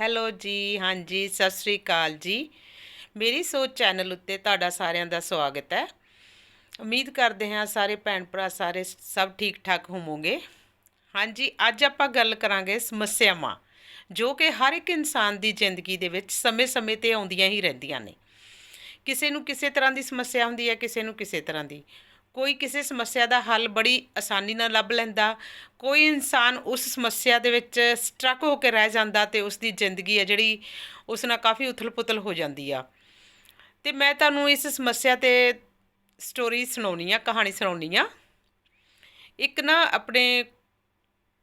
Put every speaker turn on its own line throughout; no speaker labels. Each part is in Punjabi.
ਹੈਲੋ ਜੀ, ਹਾਂਜੀ, ਸਤਿ ਸ੍ਰੀ ਅਕਾਲ ਜੀ। ਮੇਰੀ ਸੋਚ ਚੈਨਲ ਉੱਤੇ ਤੁਹਾਡਾ ਸਾਰਿਆਂ ਦਾ ਸਵਾਗਤ ਹੈ। ਉਮੀਦ ਕਰਦੇ ਹਾਂ ਸਾਰੇ ਭੈਣ ਭਰਾ ਸਾਰੇ ਸਭ ਠੀਕ ਠਾਕ ਹੋਵੋਗੇ। ਹਾਂਜੀ, ਅੱਜ ਆਪਾਂ ਗੱਲ ਕਰਾਂਗੇ ਸਮੱਸਿਆਵਾਂ, ਜੋ ਕਿ ਹਰ ਇੱਕ ਇਨਸਾਨ ਦੀ ਜ਼ਿੰਦਗੀ ਦੇ ਵਿੱਚ ਸਮੇਂ-ਸਮੇਂ ਤੇ ਆਉਂਦੀਆਂ ਹੀ ਰਹਿੰਦੀਆਂ ਨੇ। ਕਿਸੇ ਨੂੰ ਕਿਸੇ ਤਰ੍ਹਾਂ ਦੀ ਸਮੱਸਿਆ ਹੁੰਦੀ ਹੈ, ਕਿਸੇ ਨੂੰ ਕਿਸੇ ਤਰ੍ਹਾਂ ਦੀ। ਕੋਈ ਕਿਸੇ ਸਮੱਸਿਆ ਦਾ ਹੱਲ ਬੜੀ ਆਸਾਨੀ ਨਾਲ ਲੱਭ ਲੈਂਦਾ, ਕੋਈ ਇਨਸਾਨ ਉਸ ਸਮੱਸਿਆ ਦੇ ਵਿੱਚ ਸਟਰਕ ਹੋ ਕੇ ਰਹਿ ਜਾਂਦਾ ਤੇ ਉਸ ਦੀ ਜ਼ਿੰਦਗੀ ਹੈ ਜਿਹੜੀ ਉਸ ਨਾਲ ਕਾਫੀ ਉਥਲ-ਪੁਥਲ ਹੋ ਜਾਂਦੀ ਆ। ਤੇ ਮੈਂ ਤੁਹਾਨੂੰ ਇਸ ਸਮੱਸਿਆ ਤੇ ਸਟੋਰੀ ਸੁਣਾਉਣੀ ਆ, ਕਹਾਣੀ ਸੁਣਾਉਣੀ ਆ। ਇੱਕ ਨਾ ਆਪਣੇ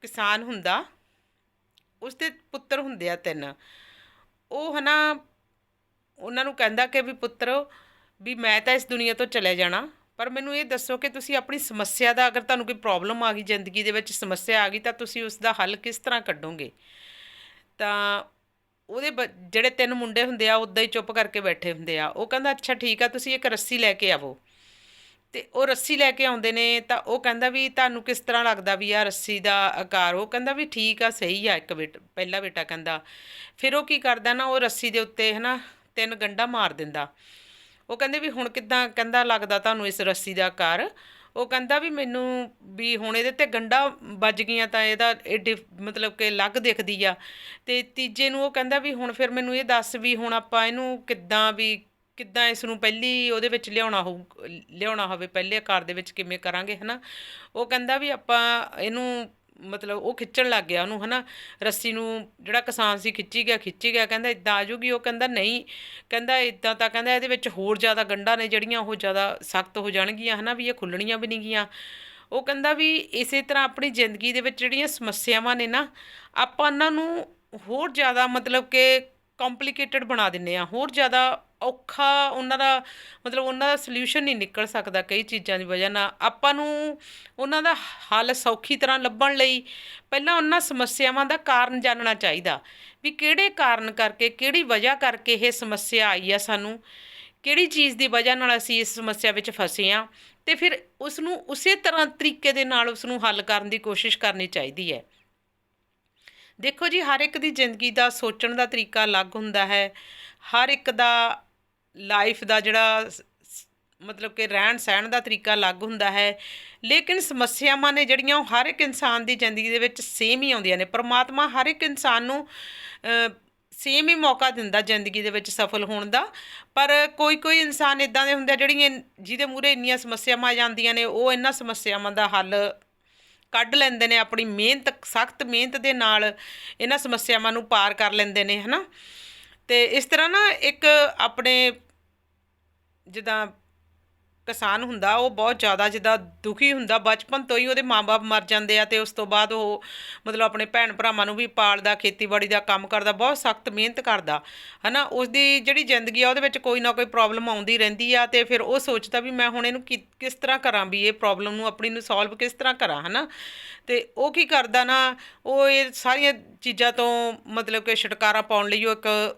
ਕਿਸਾਨ ਹੁੰਦਾ ਉਸ ਦੇ ਪੁੱਤਰ ਹੁੰਦੇ ਆ ਤਿੰਨ। ਉਹ ਹਨਾ, ਉਹਨਾਂ ਨੂੰ ਕਹਿੰਦਾ ਕਿ ਵੀ ਪੁੱਤਰ, ਵੀ ਮੈਂ ਤਾਂ ਇਸ ਦੁਨੀਆ ਤੋਂ ਚਲੇ ਜਾਣਾ। ਪਰ ਮੈਨੂੰ ਇਹ ਦੱਸੋ ਕਿ ਤੁਸੀਂ ਆਪਣੀ ਸਮੱਸਿਆ ਦਾ ਅਗਰ ਤੁਹਾਨੂੰ ਕੋਈ ਪ੍ਰੋਬਲਮ ਆ ਗਈ ਜ਼ਿੰਦਗੀ ਦੇ ਵਿੱਚ, ਸਮੱਸਿਆ ਆ ਗਈ, ਤਾਂ ਤੁਸੀਂ ਉਸ ਦਾ ਹੱਲ ਕਿਸ ਤਰ੍ਹਾਂ ਕੱਢੋਗੇ? ਤਾਂ ਉਹਦੇ ਬ- ਜਿਹੜੇ ਤਿੰਨ ਮੁੰਡੇ ਹੁੰਦੇ ਆ ਉਦਾਂ ਹੀ ਚੁੱਪ ਕਰਕੇ ਬੈਠੇ ਹੁੰਦੇ ਆ। ਉਹ ਕਹਿੰਦਾ, ਅੱਛਾ, ਠੀਕ ਆ, ਤੁਸੀਂ ਇੱਕ ਰੱਸੀ ਲੈ ਕੇ ਆਵੋ। ਤੇ ਉਹ ਰੱਸੀ ਲੈ ਕੇ ਆਉਂਦੇ ਨੇ, ਤਾਂ ਉਹ ਕਹਿੰਦਾ ਵੀ ਤੁਹਾਨੂੰ ਕਿਸ ਤਰ੍ਹਾਂ ਲੱਗਦਾ ਵੀ ਆ ਰੱਸੀ ਦਾ ਆਕਾਰ? ਉਹ ਕਹਿੰਦਾ ਵੀ ਠੀਕ ਆ, ਸਹੀ ਆ, ਇੱਕ ਬੇਟਾ, ਪਹਿਲਾ ਬੇਟਾ ਕਹਿੰਦਾ। ਫਿਰ ਉਹ ਕੀ ਕਰਦਾ ਨਾ, ਉਹ ਰੱਸੀ ਦੇ ਉੱਤੇ ਹਨਾ, ਤਿੰਨ ਗੰਢਾ ਮਾਰ ਦਿੰਦਾ। ਉਹ ਕਹਿੰਦੇ ਵੀ ਹੁਣ ਕਿੱਦਾਂ ਕਹਿੰਦਾ ਲੱਗਦਾ ਤੁਹਾਨੂੰ ਇਸ ਰੱਸੀ ਦਾ ਆਕਾਰ ਉਹ ਕਹਿੰਦਾ ਵੀ ਮੈਨੂੰ ਵੀ ਹੁਣ ਇਹਦੇ ਤੇ ਗੰਢਾ ਵੱਜ ਗਈਆਂ ਤਾਂ ਇਹਦਾ ਇਹ ਡਿਫ- ਮਤਲਬ ਕਿ ਲੱਗ ਦਿਖਦੀ ਆ। ਤੇ ਤੀਜੇ ਨੂੰ ਉਹ ਕਹਿੰਦਾ ਵੀ ਹੁਣ ਫਿਰ ਮੈਨੂੰ ਇਹ ਦੱਸ ਵੀ ਹੁਣ ਆਪਾਂ ਇਹਨੂੰ ਕਿੱਦਾਂ ਵੀ ਕਿੱਦਾਂ ਇਸ ਨੂੰ ਪਹਿਲੀ ਉਹਦੇ ਵਿੱਚ ਲਿਆਉਣਾ ਹੋਊ, ਲਿਆਉਣਾ ਹੋਵੇ, ਪਹਿਲੇ ਆਕਾਰ ਦੇ ਵਿੱਚ ਕਿਵੇਂ ਕਰਾਂਗੇ, ਹਨਾ। ਉਹ ਕਹਿੰਦਾ ਵੀ ਆਪਾਂ ਇਹਨੂੰ ਮਤਲਬ ਉਹ ਖਿੱਚਣ ਲੱਗ ਗਿਆ ਉਹਨੂੰ, ਹਨਾ? ਰੱਸੀ ਨੂੰ ਜਿਹੜਾ ਕਿਸਾਨ ਸੀ ਖਿੱਚੀ ਗਿਆ ਖਿੱਚੀ ਗਿਆ, ਕਹਿੰਦਾ ਇਦਾਂ ਆ ਜੂਗੀ, ਉਹ ਕਹਿੰਦਾ ਨਹੀਂ, ਕਹਿੰਦਾ ਇਦਾਂ ਤਾਂ, ਕਹਿੰਦਾ ਇਹਦੇ ਵਿੱਚ ਹੋਰ ਜ਼ਿਆਦਾ ਗੰਢਾਂ ਨੇ ਜਿਹੜੀਆਂ ਉਹ ਜ਼ਿਆਦਾ ਸਖਤ ਹੋ ਜਾਣਗੀਆਂ, ਹਨਾ? ਵੀ ਇਹ ਖੁੱਲਣੀਆਂ ਵੀ ਨਹੀਂ ਗੀਆਂ ਉਹ ਕਹਿੰਦਾ ਵੀ ਇਸੇ ਤਰ੍ਹਾਂ ਆਪਣੀ ਜ਼ਿੰਦਗੀ ਦੇ ਵਿੱਚ ਜਿਹੜੀਆਂ ਸਮੱਸਿਆਵਾਂ ਨੇ ਨਾ, ਆਪਾਂ ਉਹਨਾਂ ਨੂੰ ਹੋਰ ਜ਼ਿਆਦਾ ਮਤਲਬ ਕਿ ਕੰਪਲਿਕੇਟਡ ਬਣਾ ਦਿੰਨੇ ਆ ਹੋਰ ਜ਼ਿਆਦਾ ਔਖਾ ਉਹਨਾਂ ਦਾ, ਮਤਲਬ ਉਹਨਾਂ ਦਾ ਸੋਲੂਸ਼ਨ ਨਹੀਂ ਨਿਕਲ ਸਕਦਾ ਕਈ ਚੀਜ਼ਾਂ ਦੀ ਵਜ੍ਹਾ ਨਾਲ। ਆਪਾਂ ਨੂੰ ਉਹਨਾਂ ਦਾ ਹੱਲ ਸੌਖੀ ਤਰ੍ਹਾਂ ਲੱਭਣ ਲਈ ਪਹਿਲਾਂ ਉਹਨਾਂ ਸਮੱਸਿਆਵਾਂ ਦਾ ਕਾਰਨ ਜਾਣਨਾ ਚਾਹੀਦਾ। ਵੀ ਕਿਹੜੇ ਕਾਰਨ ਕਰਕੇ, ਕਿਹੜੀ ਵਜ੍ਹਾ ਕਰਕੇ ਇਹ ਸਮੱਸਿਆ ਆਈ ਆ ਸਾਨੂੰ? ਕਿਹੜੀ ਚੀਜ਼ ਦੀ ਵਜ੍ਹਾ ਨਾਲ ਅਸੀਂ ਇਸ ਸਮੱਸਿਆ ਵਿੱਚ ਫਸੇ ਆ ਤੇ ਫਿਰ ਉਸ ਨੂੰ ਉਸੇ ਤਰ੍ਹਾਂ ਤਰੀਕੇ ਦੇ ਨਾਲ ਉਸ ਨੂੰ ਹੱਲ ਕਰਨ ਦੀ ਕੋਸ਼ਿਸ਼ ਕਰਨੀ ਚਾਹੀਦੀ ਹੈ। ਦੇਖੋ ਜੀ, ਹਰ ਇੱਕ ਦੀ ਜ਼ਿੰਦਗੀ ਦਾ ਸੋਚਣ ਦਾ ਤਰੀਕਾ ਅਲੱਗ ਹੁੰਦਾ ਹੈ। ਹਰ ਇੱਕ ਦਾ ਲਾਈਫ ਦਾ ਜਿਹੜਾ ਸ- ਮਤਲਬ ਕਿ ਰਹਿਣ ਸਹਿਣ ਦਾ ਤਰੀਕਾ ਅਲੱਗ ਹੁੰਦਾ ਹੈ। ਲੇਕਿਨ ਸਮੱਸਿਆਵਾਂ ਨੇ ਜਿਹੜੀਆਂ ਉਹ ਹਰ ਇੱਕ ਇਨਸਾਨ ਦੀ ਜ਼ਿੰਦਗੀ ਦੇ ਵਿੱਚ ਸੇਮ ਹੀ ਆਉਂਦੀਆਂ ਨੇ। ਪਰਮਾਤਮਾ ਹਰ ਇੱਕ ਇਨਸਾਨ ਨੂੰ ਸੇਮ ਹੀ ਮੌਕਾ ਦਿੰਦਾ ਜ਼ਿੰਦਗੀ ਦੇ ਵਿੱਚ ਸਫਲ ਹੋਣ ਦਾ। ਪਰ ਕੋਈ ਕੋਈ ਇਨਸਾਨ ਇਦਾਂ ਦੇ ਹੁੰਦੇ ਜਿਹੜੀਆਂ ਜਿਹਦੇ ਮੂਹਰੇ ਇੰਨੀਆਂ ਸਮੱਸਿਆਵਾਂ ਆ ਜਾਂਦੀਆਂ ਨੇ, ਉਹ ਇਹਨਾਂ ਸਮੱਸਿਆਵਾਂ ਦਾ ਹੱਲ ਕੱਢ ਲੈਂਦੇ ਨੇ, ਆਪਣੀ ਮਿਹਨਤ, ਸਖਤ ਮਿਹਨਤ ਦੇ ਨਾਲ ਇਹਨਾਂ ਸਮੱਸਿਆਵਾਂ ਨੂੰ ਪਾਰ ਕਰ ਲੈਂਦੇ ਨੇ, ਹਨਾ? ਤੇ ਇਸ ਤਰ੍ਹਾਂ ਨਾ ਇੱਕ ਆਪਣੇ ਜਿੱਦਾਂ ਕਿਸਾਨ ਹੁੰਦਾ, ਉਹ ਬਹੁਤ ਜ਼ਿਆਦਾ ਜਿੱਦਾਂ ਦੁਖੀ ਹੁੰਦਾ। ਬਚਪਨ ਤੋਂ ਹੀ ਉਹਦੇ ਮਾਪੇ ਮਰ ਜਾਂਦੇ ਆ ਤੇ ਉਸ ਤੋਂ ਬਾਅਦ ਉਹ ਮਤਲਬ ਆਪਣੇ ਭੈਣ ਭਰਾਵਾਂ ਨੂੰ ਵੀ ਪਾਲਦਾ, ਖੇਤੀਬਾੜੀ ਦਾ ਕੰਮ ਕਰਦਾ, ਬਹੁਤ ਸਖਤ ਮਿਹਨਤ ਕਰਦਾ, ਹਨਾ? ਉਸ ਦੀ ਜਿਹੜੀ ਜ਼ਿੰਦਗੀ ਆ, ਉਹਦੇ ਵਿੱਚ ਕੋਈ ਨਾ ਕੋਈ ਪ੍ਰੋਬਲਮ ਆਉਂਦੀ ਰਹਿੰਦੀ ਆ ਤੇ ਫਿਰ ਉਹ ਸੋਚਦਾ ਵੀ ਮੈਂ ਹੁਣ ਇਹਨੂੰ ਕਿ- ਕਿਸ ਤਰ੍ਹਾਂ ਕਰਾਂ ਵੀ ਇਹ ਪ੍ਰੋਬਲਮ ਨੂੰ, ਆਪਣੀ ਨੂੰ ਸੋਲਵ ਕਿਸ ਤਰ੍ਹਾਂ ਕਰਾਂ, ਹਨਾ? ਤੇ ਉਹ ਕੀ ਕਰਦਾ ਨਾ, ਉਹ ਇਹ ਸਾਰੀਆਂ ਚੀਜ਼ਾਂ ਤੋਂ ਮਤਲਬ ਕਿ ਛੁਟਕਾਰਾ ਪਾਉਣ ਲਈ ਉਹ ਇੱਕ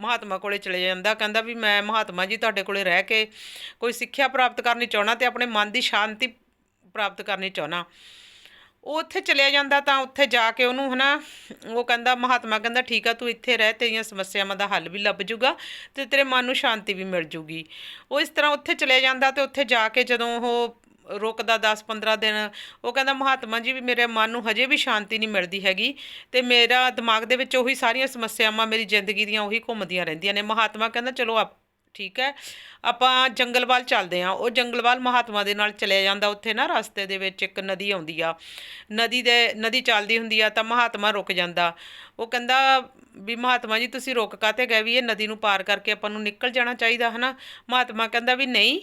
ਮਹਾਤਮਾ ਕੋਲੇ ਚਲੇ ਜਾਂਦਾ, ਕਹਿੰਦਾ ਵੀ ਮੈਂ ਮਹਾਤਮਾ ਜੀ ਤੁਹਾਡੇ ਕੋਲੇ ਰਹਿ ਕੇ ਕੋਈ ਸਿੱਖਿਆ ਪ੍ਰਾਪਤ ਕਰਨੀ ਚਾਹਣਾ ਤੇ ਆਪਣੇ ਮਨ ਦੀ ਸ਼ਾਂਤੀ ਪ੍ਰਾਪਤ ਕਰਨੀ ਚਾਹਣਾ ਉਹ ਉੱਥੇ ਚਲਿਆ ਜਾਂਦਾ ਤਾਂ ਉੱਥੇ ਜਾ ਕੇ ਉਹਨੂੰ ਹਨਾ, ਉਹ ਕਹਿੰਦਾ, ਮਹਾਤਮਾ ਕਹਿੰਦਾ, ਠੀਕ ਆ, ਤੂੰ ਇੱਥੇ ਰਹਿ, ਤੇਰੀਆਂ ਸਮੱਸਿਆਵਾਂ ਦਾ ਹੱਲ ਵੀ ਲੱਭ ਜੂਗਾ ਤੇ ਤੇਰੇ ਮਨ ਨੂੰ ਸ਼ਾਂਤੀ ਵੀ ਮਿਲ ਜੂਗੀ। ਉਹ ਇਸ ਤਰ੍ਹਾਂ ਉੱਥੇ ਚਲਿਆ ਜਾਂਦਾ ਤੇ ਉੱਥੇ ਜਾ ਕੇ ਜਦੋਂ ਉਹ ਰੁਕਦਾ 10-15 ਦਿਨ, ਉਹ ਕਹਿੰਦਾ ਮਹਾਤਮਾ ਜੀ ਵੀ ਮੇਰੇ ਮਨ ਨੂੰ ਹਜੇ ਵੀ ਸ਼ਾਂਤੀ ਨਹੀਂ ਮਿਲਦੀ ਹੈਗੀ ਤੇ ਮੇਰਾ ਦਿਮਾਗ ਦੇ ਵਿੱਚ ਉਹੀ ਸਾਰੀਆਂ ਸਮੱਸਿਆਵਾਂ ਮੇਰੀ ਜ਼ਿੰਦਗੀ ਦੀਆਂ ਉਹੀ ਘੁੰਮਦੀਆਂ ਰਹਿੰਦੀਆਂ ਨੇ। ਮਹਾਤਮਾ ਕਹਿੰਦਾ ਚਲੋ ਆਪ, ਠੀਕ ਹੈ, ਆਪਾਂ ਜੰਗਲਵਾਲ ਚੱਲਦੇ ਹਾਂ। ਉਹ ਜੰਗਲਵਾਲ ਮਹਾਤਮਾ ਦੇ ਨਾਲ ਚਲਿਆ ਜਾਂਦਾ ਉੱਥੇ ਨਾ, ਰਸਤੇ ਦੇ ਵਿੱਚ ਇੱਕ ਨਦੀ ਆਉਂਦੀ ਆ। ਨਦੀ ਦੇ, ਨਦੀ ਚੱਲਦੀ ਹੁੰਦੀ ਆ ਤਾਂ ਮਹਾਤਮਾ ਰੁਕ ਜਾਂਦਾ। ਉਹ ਕਹਿੰਦਾ ਵੀ ਮਹਾਤਮਾ ਜੀ ਤੁਸੀਂ ਰੁਕ ਕਾਤੇ ਗਏ ਵੀ ਇਹ ਨਦੀ ਨੂੰ ਪਾਰ ਕਰਕੇ ਆਪਾਂ ਨੂੰ ਨਿਕਲ ਜਾਣਾ ਚਾਹੀਦਾ, ਹਨਾ? ਮਹਾਤਮਾ ਕਹਿੰਦਾ ਵੀ ਨਹੀਂ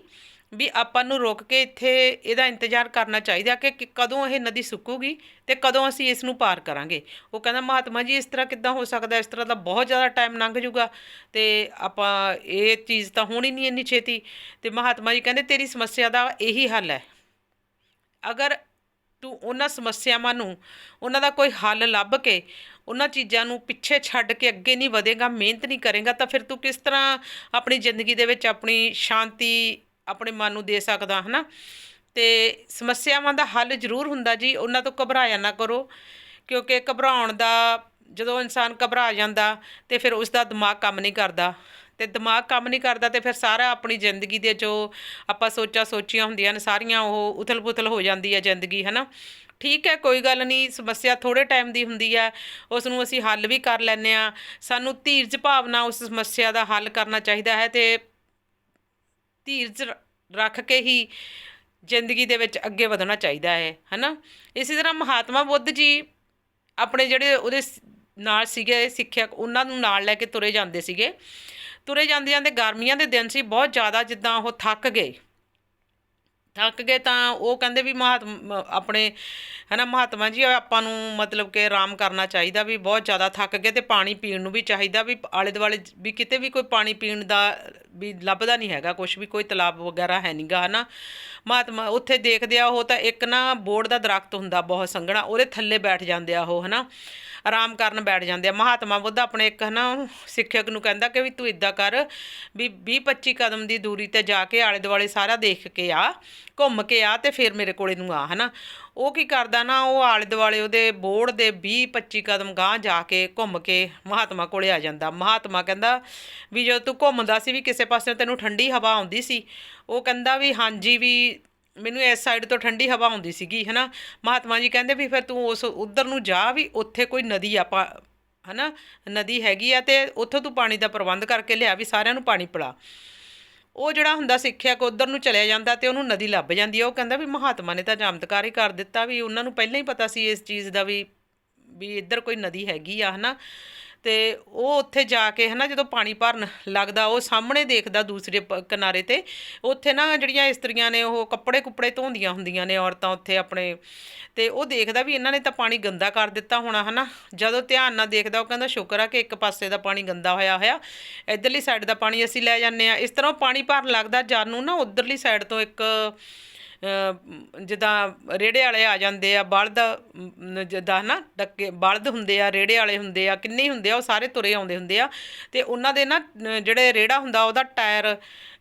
ਵੀ ਆਪਾਂ ਨੂੰ ਰੁਕ ਕੇ ਇੱਥੇ ਇਹਦਾ ਇੰਤਜ਼ਾਰ ਕਰਨਾ ਚਾਹੀਦਾ ਕਿ ਕਿ ਕਦੋਂ ਇਹ ਨਦੀ ਸੁੱਕੂਗੀ ਤੇ ਕਦੋਂ ਅਸੀਂ ਇਸ ਨੂੰ ਪਾਰ ਕਰਾਂਗੇ। ਉਹ ਕਹਿੰਦਾ, ਮਹਾਤਮਾ ਜੀ, ਇਸ ਤਰ੍ਹਾਂ ਕਿੱਦਾਂ ਹੋ ਸਕਦਾ ਇਸ ਤਰ੍ਹਾਂ ਦਾ ਬਹੁਤ ਜ਼ਿਆਦਾ ਟਾਈਮ ਲੰਘ ਜਾਊਗਾ ਤੇ ਆਪਾਂ ਇਹ ਚੀਜ਼ ਤਾਂ ਹੋਣੀ ਨਹੀਂ ਇੰਨੀ ਛੇਤੀ। ਤੇ ਮਹਾਤਮਾ ਜੀ ਕਹਿੰਦੇ, ਤੇਰੀ ਸਮੱਸਿਆ ਦਾ ਇਹੀ ਹੱਲ ਹੈ। ਅਗਰ ਤੂੰ ਉਹਨਾਂ ਸਮੱਸਿਆਵਾਂ ਨੂੰ, ਉਹਨਾਂ ਦਾ ਕੋਈ ਹੱਲ ਲੱਭ ਕੇ ਉਹਨਾਂ ਚੀਜ਼ਾਂ ਨੂੰ ਪਿੱਛੇ ਛੱਡ ਕੇ ਅੱਗੇ ਨਹੀਂ ਵਧੇਗਾ, ਮਿਹਨਤ ਨਹੀਂ ਕਰੇਗਾ, ਤਾਂ ਫਿਰ ਤੂੰ ਕਿਸ ਤਰ੍ਹਾਂ ਆਪਣੀ ਜ਼ਿੰਦਗੀ ਦੇ ਵਿੱਚ ਆਪਣੀ ਸ਼ਾਂਤੀ ਆਪਣੇ ਮਨ ਨੂੰ ਦੇ ਸਕਦਾ, ਹਨਾ? ਤੇ ਸਮੱਸਿਆਵਾਂ ਦਾ ਹੱਲ ਜ਼ਰੂਰ ਹੁੰਦਾ ਜੀ, ਉਹਨਾਂ ਤੋਂ ਘਬਰਾਇਆ ਨਾ ਕਰੋ, ਕਿਉਂਕਿ ਘਬਰਾਉਣ ਦਾ, ਜਦੋਂ ਇਨਸਾਨ ਘਬਰਾ ਜਾਂਦਾ ਤੇ ਫਿਰ ਉਸ ਦਾ ਦਿਮਾਗ ਕੰਮ ਨਹੀਂ ਕਰਦਾ। ਤੇ ਦਿਮਾਗ ਕੰਮ ਨਹੀਂ ਕਰਦਾ ਤੇ ਫਿਰ ਸਾਰਾ ਆਪਣੀ ਜ਼ਿੰਦਗੀ ਦੇ ਜੋ ਆਪਾਂ ਸੋਚਾਂ ਸੋਚੀਆਂ ਹੁੰਦੀਆਂ ਨੇ, ਸਾਰੀਆਂ ਉਹ ਉਥਲ-ਪੁਥਲ ਹੋ ਜਾਂਦੀ ਹੈ ਜ਼ਿੰਦਗੀ, ਹਨਾ? ਠੀਕ ਹੈ, ਕੋਈ ਗੱਲ ਨਹੀਂ, ਸਮੱਸਿਆ ਥੋੜੇ ਟਾਈਮ ਦੀ ਹੁੰਦੀ ਹੈ, ਉਸ ਨੂੰ ਅਸੀਂ ਹੱਲ ਵੀ ਕਰ ਲੈਂਦੇ ਆ ਸਾਨੂੰ ਧੀਰਜ ਭਾਵਨਾ ਉਸ ਸਮੱਸਿਆ ਦਾ ਹੱਲ ਕਰਨਾ ਚਾਹੀਦਾ ਹੈ ਤੇ ਧੀਰਜ ਰੱਖ ਕੇ ਹੀ ਜ਼ਿੰਦਗੀ ਦੇ ਵਿੱਚ ਅੱਗੇ ਵਧਣਾ ਚਾਹੀਦਾ ਹੈ, ਹਨਾ? ਇਸੇ ਤਰ੍ਹਾਂ ਮਹਾਤਮਾ ਬੁੱਧ ਜੀ ਆਪਣੇ ਜਿਹੜੇ ਉਹਦੇ ਨਾਲ ਸੀਗੇ ਸਿੱਖਿਅਕ, ਉਹਨਾਂ ਨੂੰ ਨਾਲ ਲੈ ਕੇ ਤੁਰੇ ਜਾਂਦੇ ਸੀਗੇ। ਤੁਰੇ ਜਾਂਦੇ ਜਾਂਦੇ ਗਰਮੀਆਂ ਦੇ ਦਿਨ ਸੀ, ਬਹੁਤ ਜ਼ਿਆਦਾ ਜਿੱਦਾਂ ਉਹ ਥੱਕ ਗਏ। ਥੱਕ ਗਏ ਤਾਂ ਉਹ ਕਹਿੰਦੇ ਵੀ ਮਹਾਤਮ, ਆਪਣੇ, ਹਨਾ ਮਹਾਤਮਾ ਜੀ, ਆਪਾਂ ਨੂੰ ਮਤਲਬ ਕਿ ਆਰਾਮ ਕਰਨਾ ਚਾਹੀਦਾ ਵੀ ਬਹੁਤ ਜ਼ਿਆਦਾ ਥੱਕ ਗਏ ਤੇ ਪਾਣੀ ਪੀਣ ਨੂੰ ਵੀ ਚਾਹੀਦਾ ਵੀ ਆਲੇ ਦੁਆਲੇ ਵੀ ਕਿਤੇ ਵੀ ਕੋਈ ਪਾਣੀ ਪੀਣ ਦਾ ਵੀ ਲੱਭਦਾ ਨਹੀਂ ਹੈਗਾ ਕੁਝ ਵੀ, ਕੋਈ ਤਲਾਬ ਵਗੈਰਾ ਹੈ ਨਹੀਂਗਾ ਹਨਾ। ਮਹਾਤਮਾ ਉੱਥੇ ਦੇਖਦੇ ਆ ਉਹ ਤਾਂ ਇੱਕ ਨਾ ਬੋਰਡ ਦਾ ਦਰਖਤ ਹੁੰਦਾ ਬਹੁਤ ਸੰਘਣਾ, ਉਹਦੇ ਥੱਲੇ ਬੈਠ ਜਾਂਦੇ ਆ ਉਹ, ਹਨਾ। ਆਰਾਮ ਕਰਨ ਬੈਠ ਜਾਂਦੇ ਆ। ਮਹਾਤਮਾ ਬੁੱਧ ਆਪਣੇ ਇੱਕ ਹਨਾ ਸਿੱਖਿਅਕ ਨੂੰ ਕਹਿੰਦਾ ਕਿ ਵੀ ਤੂੰ ਇਦਾਂ ਕਰ, ਵੀ 20 25 ਕਦਮ ਦੀ ਦੂਰੀ ਤੇ ਜਾ ਕੇ ਆਲੇ ਦੁਆਲੇ ਸਾਰਾ ਦੇਖ ਕੇ ਆ, ਘੁੰਮ ਕੇ ਆ ਤੇ ਫਿਰ ਮੇਰੇ ਕੋਲੇ ਨੂੰ ਆ, ਹਨਾ। ਉਹ ਕੀ ਕਰਦਾ ਨਾ, ਉਹ ਆਲੇ ਦੁਆਲੇ ਉਹਦੇ ਬੋਰਡ ਦੇ 20 25 ਕਦਮ ਗਾਂਹ ਜਾ ਕੇ ਘੁੰਮ ਕੇ ਮਹਾਤਮਾ ਕੋਲੇ ਆ ਜਾਂਦਾ। ਮਹਾਤਮਾ ਕਹਿੰਦਾ ਵੀ ਜਦੋਂ ਤੂੰ ਘੁੰਮਦਾ ਸੀ ਵੀ ਕਿਸੇ ਪਾਸੇ ਤੈਨੂੰ ਠੰਡੀ ਹਵਾ ਆਉਂਦੀ ਸੀ, ਉਹ ਕਹਿੰਦਾ ਵੀ ਹਾਂਜੀ ਵੀ ਮੈਨੂੰ ਇਸ ਸਾਈਡ ਤੋਂ ਠੰਡੀ ਹਵਾ ਆਉਂਦੀ ਸੀਗੀ, ਹਨਾ? ਮਹਾਤਮਾ ਜੀ ਕਹਿੰਦੇ ਵੀ ਫਿਰ ਤੂੰ ਉਸ ਉਧਰ ਨੂੰ ਜਾ ਵੀ ਉੱਥੇ ਕੋਈ ਨਦੀ ਆਪਾਂ, ਹਨਾ? ਨਦੀ ਹੈਗੀ ਆ ਤੇ ਉੱਥੋਂ ਤੂੰ ਪਾਣੀ ਦਾ ਪ੍ਰਬੰਧ ਕਰਕੇ ਲਿਆ ਵੀ ਸਾਰਿਆਂ ਨੂੰ ਪਾਣੀ ਪਿਲਾ। ਉਹ ਜਿਹੜਾ ਹੁੰਦਾ ਸਿੱਖਿਅਕ ਉਧਰ ਨੂੰ ਚਲਿਆ ਜਾਂਦਾ ਤੇ ਉਹਨੂੰ ਨਦੀ ਲੱਭ ਜਾਂਦੀ ਆ। ਉਹ ਕਹਿੰਦਾ ਵੀ ਮਹਾਤਮਾ ਨੇ ਤਾਂ ਚਮਤਕਾਰ ਹੀ ਕਰ ਦਿੱਤਾ ਵੀ ਉਹਨਾਂ ਨੂੰ ਪਹਿਲਾਂ ਹੀ ਪਤਾ ਸੀ ਇਸ ਚੀਜ਼ ਦਾ ਵੀ ਵੀ ਇੱਧਰ ਕੋਈ ਨਦੀ ਹੈਗੀ ਆ, ਹਨਾ? ਤੇ ਉਹ ਉੱਥੇ ਜਾ ਕੇ ਹਨਾ ਜਦੋਂ ਪਾਣੀ ਭਰਨ ਲੱਗਦਾ, ਉਹ ਸਾਹਮਣੇ ਦੇਖਦਾ ਦੂਸਰੇ ਪ- ਕਿਨਾਰੇ ਤੇ। ਉੱਥੇ ਨਾ ਜਿਹੜੀਆਂ ਇਸਤਰੀਆਂ ਨੇ, ਉਹ ਕੱਪੜੇ ਕੁੱਪੜੇ ਧੋਂਦੀਆਂ ਹੁੰਦੀਆਂ ਨੇ ਔਰਤਾਂ ਉੱਥੇ ਆਪਣੇ। ਤੇ ਉਹ ਦੇਖਦਾ ਵੀ ਇਹਨਾਂ ਨੇ ਤਾਂ ਪਾਣੀ ਗੰਦਾ ਕਰ ਦਿੱਤਾ ਹੋਣਾ ਹਨਾ। ਜਦੋਂ ਧਿਆਨ ਨਾਲ ਦੇਖਦਾ, ਉਹ ਕਹਿੰਦਾ, ਸ਼ੁਕਰ ਆ ਕਿ ਇੱਕ ਪਾਸੇ ਦਾ ਪਾਣੀ ਗੰਦਾ ਹੋਇਆ ਹੋਇਆ। ਇਧਰਲੀ ਸਾਈਡ ਦਾ ਪਾਣੀ ਅਸੀਂ ਲੈ ਜਾਂਦੇ ਆ ਇਸ ਤਰ੍ਹਾਂ ਉਹ ਪਾਣੀ ਭਰਨ ਲੱਗਦਾ, ਜਦ ਨੂੰ ਨਾ ਉਧਰਲੀ ਸਾਈਡ ਤੋਂ ਇੱਕ ਜਿੱਦਾਂ ਰੇੜੇ ਵਾਲੇ ਆ ਜਾਂਦੇ ਆ ਬਲਦ ਅਮ, ਜਿੱਦਾਂ ਨਾ ਡੱਕੇ ਬਲਦ ਹੁੰਦੇ ਆ ਰੇੜੇ ਵਾਲੇ ਹੁੰਦੇ ਆ ਕਿੰਨੇ ਹੁੰਦੇ ਆ ਉਹ ਸਾਰੇ ਤੁਰੇ ਆਉਂਦੇ ਹੁੰਦੇ ਆ। ਤੇ ਉਹਨਾਂ ਦੇ ਨਾ ਜਿਹੜੇ ਰੇੜਾ ਹੁੰਦਾ ਉਹਦਾ ਟਾਇਰ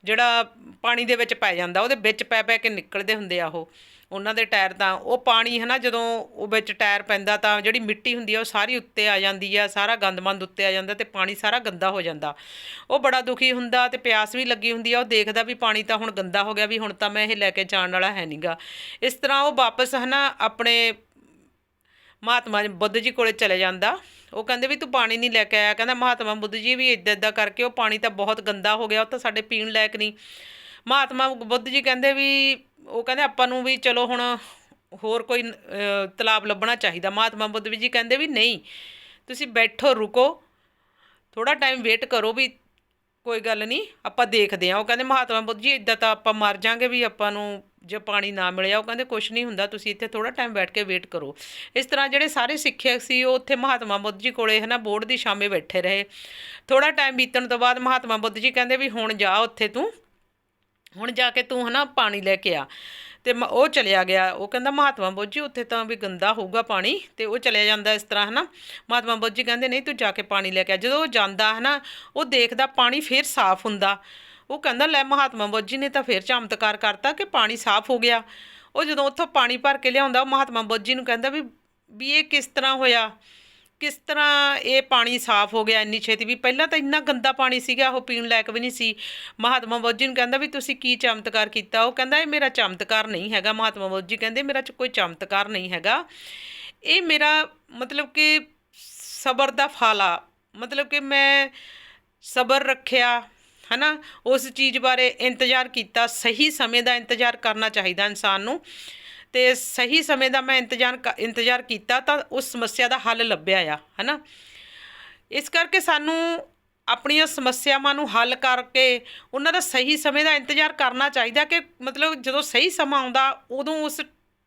ਜਿਹੜਾ ਪਾਣੀ ਦੇ ਵਿੱਚ ਪੈ ਜਾਂਦਾ ਉਹਦੇ ਵਿੱਚ ਪੈ ਪੈ ਕੇ ਨਿਕਲਦੇ ਹੁੰਦੇ ਆ ਉਹ। ਉਹਨਾਂ ਦੇ ਟਾਇਰ ਤਾਂ, ਉਹ ਪਾਣੀ ਹੈ ਨਾ ਜਦੋਂ ਉਹ ਵਿੱਚ ਟਾਇਰ ਪੈਂਦਾ ਤਾਂ ਜਿਹੜੀ ਮਿੱਟੀ ਹੁੰਦੀ ਆ, ਉਹ ਸਾਰੀ ਉੱਤੇ ਆ ਜਾਂਦੀ ਆ, ਸਾਰਾ ਗੰਦਮੰਦ ਉੱਤੇ ਆ ਜਾਂਦਾ ਤੇ ਪਾਣੀ ਸਾਰਾ ਗੰਦਾ ਹੋ ਜਾਂਦਾ। ਉਹ ਬੜਾ ਦੁਖੀ ਹੁੰਦਾ ਤੇ ਪਿਆਸ ਵੀ ਲੱਗੀ ਹੁੰਦੀ ਆ, ਉਹ ਦੇਖਦਾ ਵੀ ਪਾਣੀ ਤਾਂ ਹੁਣ ਗੰਦਾ ਹੋ ਗਿਆ ਵੀ ਹੁਣ ਤਾਂ ਮੈਂ ਇਹ ਲੈ ਕੇ ਜਾਣ ਵਾਲਾ ਹੈ ਨਹੀਂਗਾ ਇਸ ਤਰ੍ਹਾਂ ਉਹ ਵਾਪਸ ਹੈ ਨਾ ਆਪਣੇ ਮਹਾਤਮਾ ਬੁੱਧ ਜੀ ਕੋਲੇ ਚਲੇ ਜਾਂਦਾ। ਉਹ ਕਹਿੰਦੇ ਵੀ ਤੂੰ ਪਾਣੀ ਨਹੀਂ ਲੈ ਕੇ ਆਇਆ, ਕਹਿੰਦਾ ਮਹਾਤਮਾ ਬੁੱਧ ਜੀ ਵੀ ਇਦਾਂ ਇਦਾਂ ਕਰਕੇ ਉਹ ਪਾਣੀ ਤਾਂ ਬਹੁਤ ਗੰਦਾ ਹੋ ਗਿਆ, ਉਹ ਤਾਂ ਸਾਡੇ ਪੀਣ ਲਾਇਕ ਨਹੀਂ। ਮਹਾਤਮਾ ਬੁੱਧ ਜੀ ਕਹਿੰਦੇ ਵੀ ਉਹ ਕਹਿੰਦੇ ਆਪਾਂ ਨੂੰ ਵੀ ਚਲੋ ਹੁਣ ਹੋਰ ਕੋਈ ਤਲਾਬ ਲੱਭਣਾ ਚਾਹੀਦਾ। ਮਹਾਤਮਾ ਬੁੱਧ ਜੀ ਕਹਿੰਦੇ ਵੀ ਨਹੀਂ, ਤੁਸੀਂ ਬੈਠੋ, ਰੁਕੋ। ਥੋੜਾ ਟਾਈਮ ਵੇਟ ਕਰੋ ਵੀ ਕੋਈ ਗੱਲ ਨਹੀਂ, ਆਪਾਂ ਦੇਖਦੇ ਆ ਉਹ ਕਹਿੰਦੇ ਮਹਾਤਮਾ ਬੁੱਧ ਜੀ ਇਦਾਂ ਤਾਂ ਆਪਾਂ ਮਰ ਜਾਾਂਗੇ ਵੀ ਆਪਾਂ ਨੂੰ ਜੇ ਪਾਣੀ ਨਾ ਮਿਲਿਆ। ਉਹ ਕਹਿੰਦੇ ਕੁਝ ਨਹੀਂ ਹੁੰਦਾ, ਤੁਸੀਂ ਇੱਥੇ ਥੋੜਾ ਟਾਈਮ ਬੈਠ ਕੇ ਵੇਟ ਕਰੋ। ਇਸ ਤਰ੍ਹਾਂ ਜਿਹੜੇ ਸਾਰੇ ਸਿੱਖਿਅਕ ਸੀ, ਉਹ ਉੱਥੇ ਮਹਾਤਮਾ ਬੁੱਧ ਜੀ ਕੋਲੇ ਹਨਾ, ਬੋਰਡ ਦੀ ਛਾਵੇਂ ਬੈਠੇ ਰਹੇ। ਥੋੜਾ ਟਾਈਮ ਬੀਤਣ ਤੋਂ ਬਾਅਦ ਮਹਾਤਮਾ ਬੁੱਧ ਜੀ ਕਹਿੰਦੇ ਵੀ ਹੁਣ ਜਾ ਉੱਥੇ ਤੂੰ। ਹੁਣ ਜਾ ਕੇ ਤੂੰ ਹਨਾ ਪਾਣੀ ਲੈ ਕੇ ਆ। ਤੇ ਮ- ਉਹ ਚਲਿਆ ਗਿਆ, ਉਹ ਕਹਿੰਦਾ ਮਹਾਤਮਾ ਬੋਝੀ ਉੱਥੇ ਤਾਂ ਵੀ ਗੰਦਾ ਹੋਊਗਾ ਪਾਣੀ। ਤੇ ਉਹ ਚਲਿਆ ਜਾਂਦਾ ਇਸ ਤਰ੍ਹਾਂ ਹਨਾ। ਮਹਾਤਮਾ ਬੋਝੀ ਕਹਿੰਦੇ, ਨਹੀਂ ਤੂੰ ਜਾ ਕੇ ਪਾਣੀ ਲੈ ਕੇ ਆ। ਜਦੋਂ ਉਹ ਜਾਂਦਾ ਹਨਾ, ਉਹ ਦੇਖਦਾ ਪਾਣੀ ਫੇਰ ਸਾਫ਼ ਹੁੰਦਾ। ਉਹ ਕਹਿੰਦਾ, ਲੈ ਮਹਾਤਮਾ ਬੋਝੀ ਨੇ ਤਾਂ ਫੇਰ ਚਮਤਕਾਰ ਕਰਤਾ ਕਿ ਪਾਣੀ ਸਾਫ਼ ਹੋ ਗਿਆ। ਉਹ ਜਦੋਂ ਉੱਥੋਂ ਪਾਣੀ ਭਰ ਕੇ ਲਿਆਉਂਦਾ, ਉਹ ਮਹਾਤਮਾ ਬੋਝੀ ਨੂੰ ਕਹਿੰਦਾ ਵੀ ਵੀ ਇਹ ਕਿਸ ਤਰ੍ਹਾਂ ਹੋਇਆ? ਕਿਸ ਤਰ੍ਹਾਂ ਇਹ ਪਾਣੀ ਸਾਫ਼ ਹੋ ਗਿਆ ਇੰਨੀ ਛੇਤੀ? ਵੀ ਪਹਿਲਾਂ ਤਾਂ ਇੰਨਾ ਗੰਦਾ ਪਾਣੀ ਸੀਗਾ, ਉਹ ਪੀਣ ਲਾਇਕ ਵੀ ਨਹੀਂ ਸੀ। ਮਹਾਤਮਾ ਬੋਧੀ ਨੂੰ ਕਹਿੰਦਾ ਵੀ ਤੁਸੀਂ ਕੀ ਚਮਤਕਾਰ ਕੀਤਾ? ਉਹ ਕਹਿੰਦਾ ਇਹ ਮੇਰਾ ਚਮਤਕਾਰ ਨਹੀਂ ਹੈਗਾ। ਮਹਾਤਮਾ ਬੋਧੀ ਕਹਿੰਦੇ ਮੇਰਾ ਚ ਕੋਈ ਚਮਤਕਾਰ ਨਹੀਂ ਹੈਗਾ। ਇਹ ਮੇਰਾ ਮਤਲਬ ਕਿ ਸਬਰ ਦਾ ਫਲ। ਆ ਮਤਲਬ ਕਿ ਮੈਂ ਸਬਰ ਰੱਖਿਆ, ਹਨਾ? ਉਸ ਚੀਜ਼ ਬਾਰੇ ਇੰਤਜ਼ਾਰ ਕੀਤਾ। ਸਹੀ ਸਮੇਂ ਦਾ ਇੰਤਜ਼ਾਰ ਕਰਨਾ ਚਾਹੀਦਾ ਇਨਸਾਨ ਨੂੰ। ਤੇ ਸਹੀ ਸਮੇਂ ਦਾ ਮੈਂ ਇੰਤਜ਼ਾਰ ਕ- ਇੰਤਜ਼ਾਰ ਕੀਤਾ ਤਾਂ ਉਸ ਸਮੱਸਿਆ ਦਾ ਹੱਲ ਲੱਭਿਆ ਆ, ਹਨਾ? ਇਸ ਕਰਕੇ ਸਾਨੂੰ ਆਪਣੀਆਂ ਸਮੱਸਿਆਵਾਂ ਨੂੰ ਹੱਲ ਕਰਕੇ ਉਹਨਾਂ ਦਾ ਸਹੀ ਸਮੇਂ ਦਾ ਇੰਤਜ਼ਾਰ ਕਰਨਾ ਚਾਹੀਦਾ ਕਿ ਮਤਲਬ ਜਦੋਂ ਸਹੀ ਸਮਾਂ ਆਉਂਦਾ, ਉਦੋਂ ਉਸ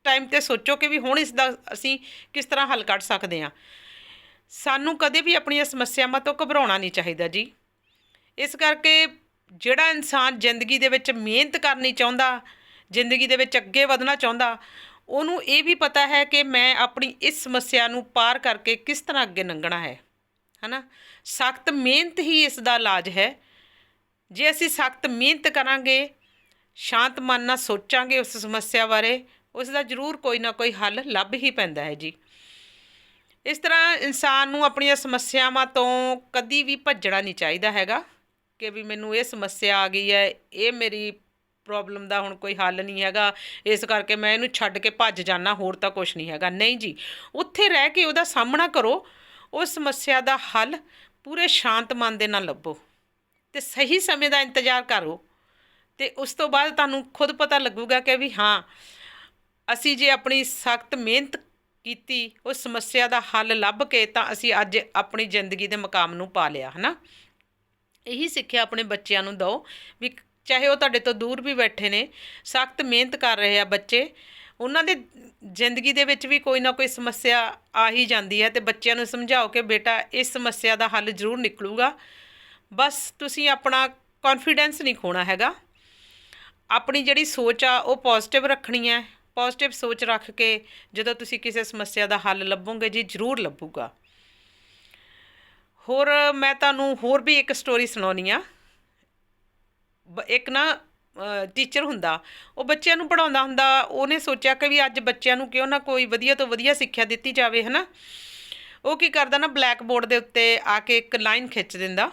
ਟਾਈਮ ਤੇ ਸੋਚੋ ਕਿ ਵੀ ਹੁਣ ਇਸ ਦਾ ਅਸੀਂ ਕਿਸ ਤਰ੍ਹਾਂ ਹੱਲ ਕੱਢ ਸਕਦੇ ਹਾਂ। ਸਾਨੂੰ ਕਦੇ ਵੀ ਆਪਣੀਆਂ ਸਮੱਸਿਆਵਾਂ ਤੋਂ ਘਬਰਾਉਣਾ ਨਹੀਂ ਚਾਹੀਦਾ ਜੀ। ਇਸ ਕਰਕੇ ਜਿਹੜਾ ਇਨਸਾਨ ਜ਼ਿੰਦਗੀ ਦੇ ਵਿੱਚ ਮਿਹਨਤ ਕਰਨੀ ਚਾਹੁੰਦਾ ਜ਼ਿੰਦਗੀ ਦੇ ਵਿੱਚ ਅੱਗੇ ਵਧਣਾ ਚਾਹੁੰਦਾ, ਉਹਨੂੰ ਇਹ ਵੀ ਪਤਾ ਹੈ ਕਿ ਮੈਂ ਆਪਣੀ ਇਸ ਸਮੱਸਿਆ ਨੂੰ ਪਾਰ ਕਰਕੇ ਕਿਸ ਤਰ੍ਹਾਂ ਅੱਗੇ ਲੰਘਣਾ ਹੈ, ਹਨਾ? ਸਖਤ ਮਿਹਨਤ ਹੀ ਇਸ ਦਾ ਇਲਾਜ ਹੈ। ਜੇ ਅਸੀਂ ਸਖਤ ਮਿਹਨਤ ਕਰਾਂਗੇ, ਸ਼ਾਂਤ ਮਨ ਨਾਲ ਸੋਚਾਂਗੇ ਉਸ ਸਮੱਸਿਆ ਬਾਰੇ, ਉਸ ਦਾ ਜ਼ਰੂਰ ਕੋਈ ਨਾ ਕੋਈ ਹੱਲ ਲੱਭ ਹੀ ਪੈਂਦਾ ਹੈ ਜੀ। ਇਸ ਤਰ੍ਹਾਂ ਇਨਸਾਨ ਨੂੰ ਆਪਣੀਆਂ ਸਮੱਸਿਆਵਾਂ ਤੋਂ ਕਦੀ ਵੀ ਭੱਜਣਾ ਨਹੀਂ ਚਾਹੀਦਾ ਹੈਗਾ ਕਿ ਵੀ ਮੈਨੂੰ ਇਹ ਸਮੱਸਿਆ ਆ ਗਈ ਹੈ, ਇਹ ਮੇਰੀ ਪ੍ਰੋਬਲਮ ਦਾ ਹੁਣ ਕੋਈ ਹੱਲ ਨਹੀਂ ਹੈਗਾ। ਇਸ ਕਰਕੇ ਮੈਂ ਇਹਨੂੰ ਛੱਡ ਕੇ ਭੱਜ ਜਾਣਾ ਹੋਰ ਤਾਂ ਕੁਝ ਨਹੀਂ ਹੈਗਾ। ਨਹੀਂ ਜੀ, ਉੱਥੇ ਰਹਿ ਕੇ ਉਹਦਾ ਸਾਹਮਣਾ ਕਰੋ। ਉਸ ਸਮੱਸਿਆ ਦਾ ਹੱਲ ਪੂਰੇ ਸ਼ਾਂਤ ਮਨ ਦੇ ਨਾਲ ਲੱਭੋ ਤੇ ਸਹੀ ਸਮੇਂ ਦਾ ਇੰਤਜ਼ਾਰ ਕਰੋ। ਤੇ ਉਸ ਤੋਂ ਬਾਅਦ ਤੁਹਾਨੂੰ ਖੁਦ ਪਤਾ ਲੱਗੂਗਾ ਕਿ ਵੀ ਹਾਂ, ਅਸੀਂ ਜੇ ਆਪਣੀ ਸਖਤ ਮਿਹਨਤ ਕੀਤੀ ਉਸ ਸਮੱਸਿਆ ਦਾ ਹੱਲ ਲੱਭ ਕੇ ਤਾਂ ਅਸੀਂ ਅੱਜ ਆਪਣੀ ਜ਼ਿੰਦਗੀ ਦੇ ਮੁਕਾਮ ਨੂੰ ਪਾ ਲਿਆ, ਹਨਾ? ਇਹੀ ਸਿੱਖਿਆ ਆਪਣੇ ਬੱਚਿਆਂ ਨੂੰ ਦਿਓ ਵੀ ਚਾਹੇ ਉਹ ਤੁਹਾਡੇ ਤੋਂ ਦੂਰ ਵੀ ਬੈਠੇ ਨੇ, ਸਖਤ ਮਿਹਨਤ ਕਰ ਰਹੇ ਆ ਬੱਚੇ, ਉਹਨਾਂ ਦੇ ਜ਼ਿੰਦਗੀ ਦੇ ਵਿੱਚ ਵੀ ਕੋਈ ਨਾ ਕੋਈ ਸਮੱਸਿਆ ਆ ਹੀ ਜਾਂਦੀ ਹੈ ਤੇ ਬੱਚਿਆਂ ਨੂੰ ਸਮਝਾਓ ਕਿ ਬੇਟਾ ਇਸ ਸਮੱਸਿਆ ਦਾ ਹੱਲ ਜ਼ਰੂਰ ਨਿਕਲੂਗਾ। ਬਸ ਤੁਸੀਂ ਆਪਣਾ ਕੌਨਫੀਡੈਂਸ ਨਹੀਂ ਖੋਣਾ ਹੈਗਾ। ਆਪਣੀ ਜਿਹੜੀ ਸੋਚ ਆ ਉਹ ਪੋਜ਼ਿਟਿਵ ਰੱਖਣੀ ਹੈ। ਪੋਜ਼ਿਟਿਵ ਸੋਚ ਰੱਖ ਕੇ ਜਦੋਂ ਤੁਸੀਂ ਕਿਸੇ ਸਮੱਸਿਆ ਦਾ ਹੱਲ ਲੱਭੋਗੇ ਜੀ ਜ਼ਰੂਰ ਲੱਭੂਗਾ। ਹੋਰ ਮੈਂ ਤੁਹਾਨੂੰ ਹੋਰ ਵੀ ਇੱਕ ਸਟੋਰੀ ਸੁਣਾਉਣੀ ਆ ਇੱਕ ਨਾ ਟੀਚਰ ਹੁੰਦਾ, ਉਹ ਬੱਚਿਆਂ ਨੂੰ ਪੜਾਉਂਦਾ ਹੁੰਦਾ, ਉਹਨੇ ਸੋਚਿਆ ਕਿ ਵੀ ਅੱਜ ਬੱਚਿਆਂ ਨੂੰ ਕਿਉਂ ਨਾ ਕੋਈ ਵਧੀਆ ਤੋਂ ਵਧੀਆ ਸਿੱਖਿਆ ਦਿੱਤੀ ਜਾਵੇ, ਹਨਾ? ਉਹ ਕੀ ਕਰਦਾ ਨਾ ਬਲੈਕ ਬੋਰਡ ਦੇ ਉੱਤੇ ਆ ਕੇ ਇੱਕ ਲਾਈਨ ਖਿੱਚ ਦਿੰਦਾ,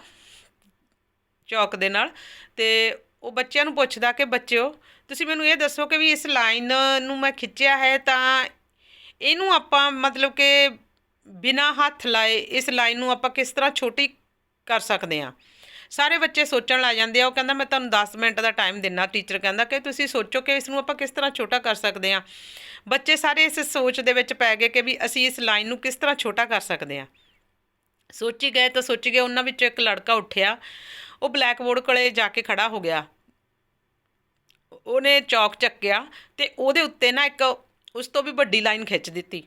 ਚੌਕ ਦੇ ਨਾਲ, ਤੇ ਉਹ ਬੱਚਿਆਂ ਨੂੰ ਪੁੱਛਦਾ ਕਿ ਬੱਚਿਓ, ਤੁਸੀਂ ਮੈਨੂੰ ਇਹ ਦੱਸੋ ਕਿ ਵੀ ਇਸ ਲਾਈਨ ਨੂੰ ਮੈਂ ਖਿੱਚਿਆ ਹੈ ਤਾਂ ਇਹਨੂੰ ਆਪਾਂ ਮਤਲਬ ਕਿ ਬਿਨਾ ਹੱਥ ਲਾਏ ਇਸ ਲਾਈਨ ਨੂੰ ਆਪਾਂ ਕਿਸ ਤਰ੍ਹਾਂ ਛੋਟੀ ਕਰ ਸਕਦੇ ਹਾਂ? ਸਾਰੇ ਬੱਚੇ ਸੋਚਣ ਲੱਗ ਜਾਂਦੇ ਆ, ਉਹ ਕਹਿੰਦਾ, ਮੈਂ ਤੁਹਾਨੂੰ 10 ਮਿੰਟ ਦਾ ਟਾਈਮ ਦਿੰਨਾ ਟੀਚਰ ਕਹਿੰਦਾ ਕਿ ਤੁਸੀਂ ਸੋਚੋ ਕਿ ਇਸ ਨੂੰ ਆਪਾਂ ਕਿਸ ਤਰ੍ਹਾਂ ਛੋਟਾ ਕਰ ਸਕਦੇ ਹਾਂ ਬੱਚੇ ਸਾਰੇ ਇਸ ਸੋਚ ਦੇ ਵਿੱਚ ਪੈ ਗਏ ਕਿ ਵੀ ਅਸੀਂ ਇਸ ਲਾਈਨ ਨੂੰ ਕਿਸ ਤਰ੍ਹਾਂ ਛੋਟਾ ਕਰ ਸਕਦੇ ਹਾਂ ਸੋਚੀ ਗਏ ਤਾਂ ਸੋਚੀ ਗਏ, ਉਹਨਾਂ ਵਿੱਚੋਂ ਇੱਕ ਲੜਕਾ ਉੱਠਿਆ, ਉਹ ਬਲੈਕ ਬੋਰਡ ਕੋਲੇ ਜਾ ਕੇ ਖੜਾ ਹੋ ਗਿਆ। ਉਹਨੇ ਚੌਕ ਚੱਕਿਆ ਤੇ ਉਹਦੇ ਉੱਤੇ ਨਾ ਇੱਕ ਉਸ ਤੋਂ ਵੀ ਵੱਡੀ ਲਾਈਨ ਖਿੱਚ ਦਿੱਤੀ।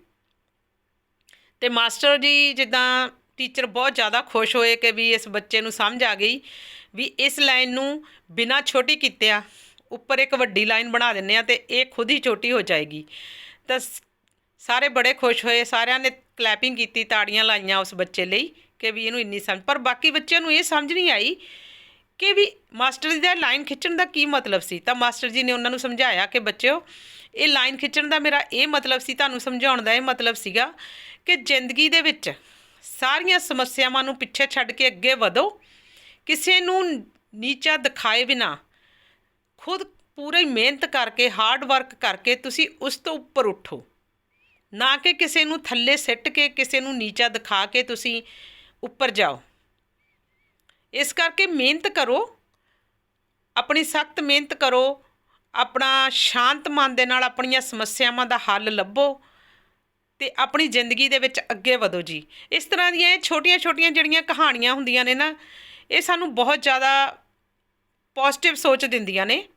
ਤੇ ਮਾਸਟਰ ਜੀ ਜਿੱਦਾਂ ਟੀਚਰ ਬਹੁਤ ਜ਼ਿਆਦਾ ਖੁਸ਼ ਹੋਏ ਕਿ ਵੀ ਇਸ ਬੱਚੇ ਨੂੰ ਸਮਝ ਆ ਗਈ ਵੀ ਇਸ ਲਾਈਨ ਨੂੰ ਬਿਨਾਂ ਛੋਟੀ ਕੀਤਿਆਂ ਉੱਪਰ ਇੱਕ ਵੱਡੀ ਲਾਈਨ ਬਣਾ ਦਿੰਨੇ ਆ ਤੇ ਇਹ ਖੁਦ ਹੀ ਛੋਟੀ ਹੋ ਜਾਏਗੀ। ਤਾਂ ਸਾਰੇ ਬੜੇ ਖੁਸ਼ ਹੋਏ, ਸਾਰਿਆਂ ਨੇ ਕਲੈਪਿੰਗ ਕੀਤੀ, ਤਾੜੀਆਂ ਲਾਈਆਂ ਉਸ ਬੱਚੇ ਲਈ ਕਿ ਵੀ ਇਹਨੂੰ ਇੰਨੀ ਸਮਝ, ਪਰ ਬਾਕੀ ਬੱਚਿਆਂ ਨੂੰ ਇਹ ਸਮਝ ਨਹੀਂ ਆਈ ਕਿ ਵੀ ਮਾਸਟਰ ਜੀ ਦਾ ਲਾਈਨ ਖਿੱਚਣ ਦਾ ਕੀ ਮਤਲਬ ਸੀ? ਤਾਂ ਮਾਸਟਰ ਜੀ ਨੇ ਉਹਨਾਂ ਨੂੰ ਸਮਝਾਇਆ ਕਿ ਬੱਚਿਓ, ਇਹ ਲਾਈਨ ਖਿੱਚਣ ਦਾ ਮੇਰਾ ਇਹ ਮਤਲਬ ਸੀ, ਤੁਹਾਨੂੰ ਸਮਝਾਉਣ ਦਾ ਇਹ ਮਤਲਬ ਸੀਗਾ ਕਿ ਜ਼ਿੰਦਗੀ ਦੇ ਵਿੱਚ ਸਾਰੀਆਂ ਸਮੱਸਿਆਵਾਂ ਨੂੰ ਪਿੱਛੇ ਛੱਡ ਕੇ ਅੱਗੇ ਵਧੋ। ਕਿਸੇ ਨੂੰ ਨੀਚਾ ਦਿਖਾਏ ਬਿਨਾ ਖੁਦ ਪੂਰੀ ਮਿਹਨਤ ਕਰਕੇ ਹਾਰਡ ਵਰਕ ਕਰਕੇ ਤੁਸੀਂ ਉਸ ਤੋਂ ਉੱਪਰ ਉੱਠੋ। ਨਾ ਕਿ ਕਿਸੇ ਨੂੰ ਥੱਲੇ ਸਿੱਟ ਕੇ, ਕਿਸੇ ਨੂੰ ਨੀਚਾ ਦਿਖਾ ਕੇ ਤੁਸੀਂ ਉੱਪਰ ਜਾਓ। ਇਸ ਕਰਕੇ ਮਿਹਨਤ ਕਰੋ, ਆਪਣੀ ਸਖਤ ਮਿਹਨਤ ਕਰੋ, ਆਪਣਾ ਸ਼ਾਂਤ ਮਨ ਦੇ ਨਾਲ ਆਪਣੀਆਂ ਸਮੱਸਿਆਵਾਂ ਦਾ ਹੱਲ ਲੱਭੋ। ਤੇ ਆਪਣੀ ਜ਼ਿੰਦਗੀ ਦੇ ਵਿੱਚ ਅੱਗੇ ਵਧੋ ਜੀ। ਇਸ ਤਰ੍ਹਾਂ ਦੀਆਂ ਇਹ ਛੋਟੀਆਂ-ਛੋਟੀਆਂ ਜਿਹੜੀਆਂ ਕਹਾਣੀਆਂ ਹੁੰਦੀਆਂ ਨੇ ਨਾ, ਇਹ ਸਾਨੂੰ ਬਹੁਤ ਜ਼ਿਆਦਾ ਪੋਜ਼ਿਟਿਵ ਸੋਚ ਦਿੰਦੀਆਂ ਨੇ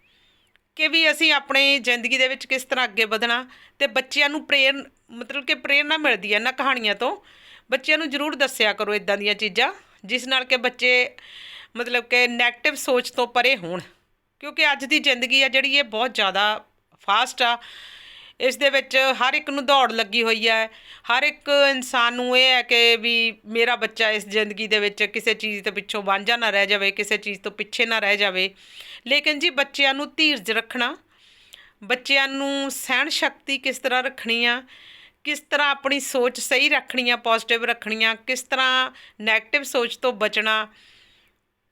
ਕਿ ਵੀ ਅਸੀਂ ਆਪਣੇ ਜ਼ਿੰਦਗੀ ਦੇ ਵਿੱਚ ਕਿਸ ਤਰ੍ਹਾਂ ਅੱਗੇ ਵਧਣਾ ਤੇ ਬੱਚਿਆਂ ਨੂੰ ਪ੍ਰੇਰ, ਮਤਲਬ ਕਿ ਪ੍ਰੇਰਨਾ ਮਿਲਦੀ ਹੈ ਇਹਨਾਂ ਕਹਾਣੀਆਂ ਤੋਂ। ਬੱਚਿਆਂ ਨੂੰ ਜ਼ਰੂਰ ਦੱਸਿਆ ਕਰੋ ਇਦਾਂ ਦੀਆਂ ਚੀਜ਼ਾਂ, ਜਿਸ ਨਾਲ ਕਿ ਬੱਚੇ ਮਤਲਬ ਕਿ 네ਗੇਟਿਵ ਸੋਚ ਤੋਂ ਪਰੇ ਹੋਣ। ਕਿਉਂਕਿ ਅੱਜ ਦੀ ਜ਼ਿੰਦਗੀ ਆ ਜਿਹੜੀ ਇਹ ਬਹੁਤ ਜ਼ਿਆਦਾ ਫਾਸਟ ਆ। ਇਸ ਦੇ ਵਿੱਚ ਹਰ ਇੱਕ ਨੂੰ ਦੌੜ ਲੱਗੀ ਹੋਈ ਹੈ। ਹਰ ਇੱਕ ਇਨਸਾਨ ਨੂੰ ਇਹ ਹੈ ਕਿ ਵੀ ਮੇਰਾ ਬੱਚਾ ਇਸ ਜ਼ਿੰਦਗੀ ਦੇ ਵਿੱਚ ਕਿਸੇ ਚੀਜ਼ ਤੋਂ ਪਿੱਛੋਂ ਵਾਂਝਾ ਨਾ ਰਹਿ ਜਾਵੇ, ਕਿਸੇ ਚੀਜ਼ ਤੋਂ ਪਿੱਛੇ ਨਾ ਰਹਿ ਜਾਵੇ। ਲੇਕਿਨ ਜੀ ਬੱਚਿਆਂ ਨੂੰ ਧੀਰਜ ਰੱਖਣਾ, ਬੱਚਿਆਂ ਨੂੰ ਸਹਿਣ ਸ਼ਕਤੀ ਕਿਸ ਤਰ੍ਹਾਂ ਰੱਖਣੀ ਆ, ਕਿਸ ਤਰ੍ਹਾਂ ਆਪਣੀ ਸੋਚ ਸਹੀ ਰੱਖਣੀ ਆ ਪੋਜ਼ਿਟਿਵ ਰੱਖਣੀ ਆ, ਕਿਸ ਤਰ੍ਹਾਂ 네ਗੇਟਿਵ ਸੋਚ ਤੋਂ ਬਚਣਾ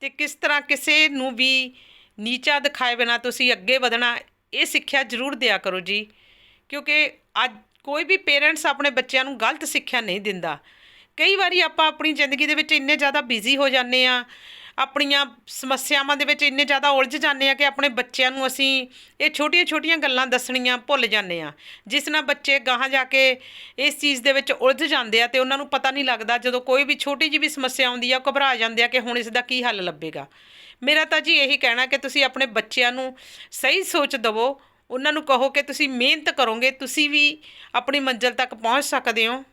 ਤੇ ਕਿਸ ਤਰ੍ਹਾਂ ਕਿਸੇ ਨੂੰ ਵੀ ਨੀਚਾ ਦਿਖਾਏ ਬਿਨਾ ਤੁਸੀਂ ਅੱਗੇ ਵਧਣਾ, ਇਹ ਸਿੱਖਿਆ ਜ਼ਰੂਰ ਦਿਆ ਕਰੋ ਜੀ। ਕਿਉਂਕਿ ਅੱਜ ਕੋਈ ਵੀ ਪੇਰੈਂਟਸ ਆਪਣੇ ਬੱਚਿਆਂ ਨੂੰ ਗਲਤ ਸਿੱਖਿਆ ਨਹੀਂ ਦਿੰਦਾ। ਕਈ ਵਾਰੀ ਆਪਾਂ ਆਪਣੀ ਜ਼ਿੰਦਗੀ ਦੇ ਵਿੱਚ ਇੰਨੇ ਜ਼ਿਆਦਾ ਬਿਜ਼ੀ ਹੋ ਜਾਂਦੇ ਆ ਆਪਣੀਆਂ ਸਮੱਸਿਆਵਾਂ ਦੇ ਵਿੱਚ ਇੰਨੇ ਜ਼ਿਆਦਾ ਉਲਝ ਜਾਂਦੇ ਆ ਕਿ ਆਪਣੇ ਬੱਚਿਆਂ ਨੂੰ ਅਸੀਂ ਇਹ ਛੋਟੀਆਂ-ਛੋਟੀਆਂ ਗੱਲਾਂ ਦੱਸਣੀਆਂ ਭੁੱਲ ਜਾਂਦੇ ਆ ਜਿਸ ਨਾਲ ਬੱਚੇ ਗਾਹਾਂ ਜਾ ਕੇ ਇਸ ਚੀਜ਼ ਦੇ ਵਿੱਚ ਉਲਝ ਜਾਂਦੇ ਆ ਤੇ ਉਹਨਾਂ ਨੂੰ ਪਤਾ ਨਹੀਂ ਲੱਗਦਾ ਜਦੋਂ ਕੋਈ ਵੀ ਛੋਟੀ ਜਿਹੀ ਵੀ ਸਮੱਸਿਆ ਆਉਂਦੀ ਆ, ਉਹ ਘਬਰਾ ਜਾਂਦੇ ਆ ਕਿ ਹੁਣ ਇਸ ਦਾ ਕੀ ਹੱਲ ਲੱਭੇਗਾ। ਮੇਰਾ ਤਾਂ ਜੀ ਇਹੀ ਕਹਿਣਾ ਕਿ ਤੁਸੀਂ ਆਪਣੇ ਬੱਚਿਆਂ ਨੂੰ ਸਹੀ ਸੋਚ ਦਿਵੋ ਉਹਨਾਂ ਨੂੰ ਕਹੋ ਕਿ ਤੁਸੀਂ ਮਿਹਨਤ ਕਰੋਗੇ, ਤੁਸੀਂ ਵੀ ਆਪਣੀ ਮੰਜ਼ਿਲ ਤੱਕ ਪਹੁੰਚ ਸਕਦੇ ਹੋ।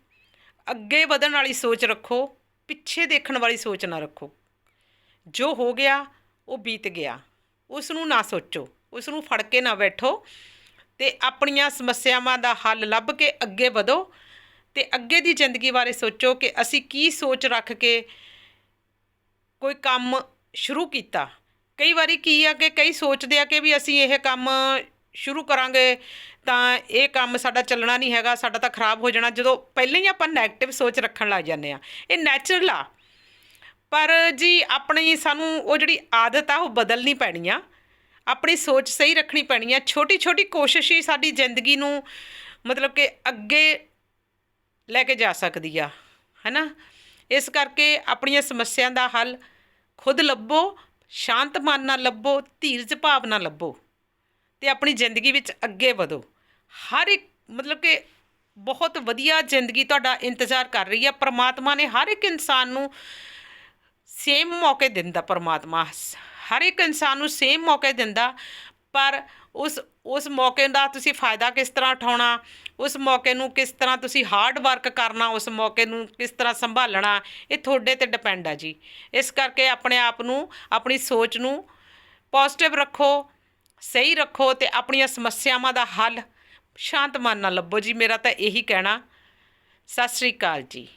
ਅੱਗੇ ਵਧਣ ਵਾਲੀ ਸੋਚ ਰੱਖੋ, ਪਿੱਛੇ ਦੇਖਣ ਵਾਲੀ ਸੋਚ ਨਾ ਰੱਖੋ। ਜੋ ਹੋ ਗਿਆ, ਉਹ ਬੀਤ ਗਿਆ। ਉਸ ਨੂੰ ਨਾ ਸੋਚੋ ਉਸ ਨੂੰ ਫੜ ਕੇ ਨਾ ਬੈਠੋ ਤੇ ਆਪਣੀਆਂ ਸਮੱਸਿਆਵਾਂ ਦਾ ਹੱਲ ਲੱਭ ਕੇ ਅੱਗੇ ਵਧੋ ਤੇ ਅੱਗੇ ਦੀ ਜ਼ਿੰਦਗੀ ਬਾਰੇ ਸੋਚੋ ਕਿ ਅਸੀਂ ਕੀ ਸੋਚ ਰੱਖ ਕੇ ਕੋਈ ਕੰਮ ਸ਼ੁਰੂ ਕੀਤਾ। ਕਈ ਵਾਰੀ ਕੀ ਆ ਕਿ ਕਈ ਸੋਚਦੇ ਆ ਕਿ ਵੀ ਅਸੀਂ ਇਹ ਕੰਮ ਸ਼ੁਰੂ ਕਰਾਂਗੇ, ਤਾਂ ਇਹ ਕੰਮ ਸਾਡਾ ਚੱਲਣਾ ਨਹੀਂ ਹੈਗਾ, ਸਾਡਾ ਤਾਂ ਖਰਾਬ ਹੋ ਜਾਣਾ। ਜਦੋਂ ਪਹਿਲਾਂ ਹੀ ਆਪਾਂ 네ਗੇਟਿਵ ਸੋਚ ਰੱਖਣ ਲੱਗ ਜਾਂਦੇ ਆ ਇਹ ਨੈਚੁਰਲ ਆ। ਪਰ ਜੀ ਆਪਣੀ ਸਾਨੂੰ ਉਹ ਜਿਹੜੀ ਆਦਤ ਆ, ਉਹ ਬਦਲਣੀ ਪੈਣੀ ਆ। ਆਪਣੀ ਸੋਚ ਸਹੀ ਰੱਖਣੀ ਪੈਣੀ ਆ। ਛੋਟੀ ਛੋਟੀ ਕੋਸ਼ਿਸ਼ ਹੀ ਸਾਡੀ ਜ਼ਿੰਦਗੀ ਨੂੰ ਮਤਲਬ ਕਿ ਅੱਗੇ ਲੈ ਕੇ ਜਾ ਸਕਦੀ ਆ। ਹੈਨਾ? ਇਸ ਕਰਕੇ ਆਪਣੀਆਂ ਸਮੱਸਿਆ ਦਾ ਹੱਲ ਖੁਦ ਲੱਭੋ, ਸ਼ਾਂਤ ਮਨ ਨਾਲ ਲੱਭੋ, ਧੀਰਜ ਭਾਵ ਨਾਲ ਲੱਭੋ। ਤੇ ਆਪਣੀ ਜ਼ਿੰਦਗੀ ਵਿੱਚ ਅੱਗੇ ਵਧੋ। ਹਰ ਇੱਕ, ਮਤਲਬ ਕਿ ਬਹੁਤ ਵਧੀਆ ਜ਼ਿੰਦਗੀ ਤੁਹਾਡਾ ਇੰਤਜ਼ਾਰ ਕਰ ਰਹੀ ਹੈ ਪਰਮਾਤਮਾ ਨੇ ਹਰ ਇੱਕ ਇਨਸਾਨ ਨੂੰ ਸੇਮ ਮੌਕੇ ਦਿੰਦਾ, ਪਰਮਾਤਮਾ। ਹਰ ਇੱਕ ਇਨਸਾਨ ਨੂੰ ਸੇਮ ਮੌਕੇ ਦਿੰਦਾ, ਪਰ ਉਸ ਉਸ ਮੌਕੇ ਦਾ ਤੁਸੀਂ ਫਾਇਦਾ ਕਿਸ ਤਰ੍ਹਾਂ ਉਠਾਉਣਾ, ਉਸ ਮੌਕੇ ਨੂੰ ਕਿਸ ਤਰ੍ਹਾਂ ਤੁਸੀਂ ਹਾਰਡ ਵਰਕ ਕਰਨਾ, ਉਸ ਮੌਕੇ ਨੂੰ ਕਿਸ ਤਰ੍ਹਾਂ ਸੰਭਾਲਣਾ, ਇਹ ਤੁਹਾਡੇ ਤੇ ਡਿਪੈਂਡ ਆ ਜੀ। ਇਸ ਕਰਕੇ ਆਪਣੇ ਆਪ ਨੂੰ, ਆਪਣੀ ਸੋਚ ਨੂੰ ਪੋਜ਼ਿਟਿਵ ਰੱਖੋ। ਸਹੀ ਰੱਖੋ ਤੇ ਆਪਣੀਆਂ ਸਮੱਸਿਆਵਾਂ ਦਾ ਹੱਲ ਸ਼ਾਂਤ ਮਨ ਨਾਲ ਲੱਭੋ ਜੀ। ਮੇਰਾ ਤਾਂ ਇਹੀ ਕਹਿਣਾ। ਸਤਿ ਸ੍ਰੀ ਅਕਾਲ ਜੀ।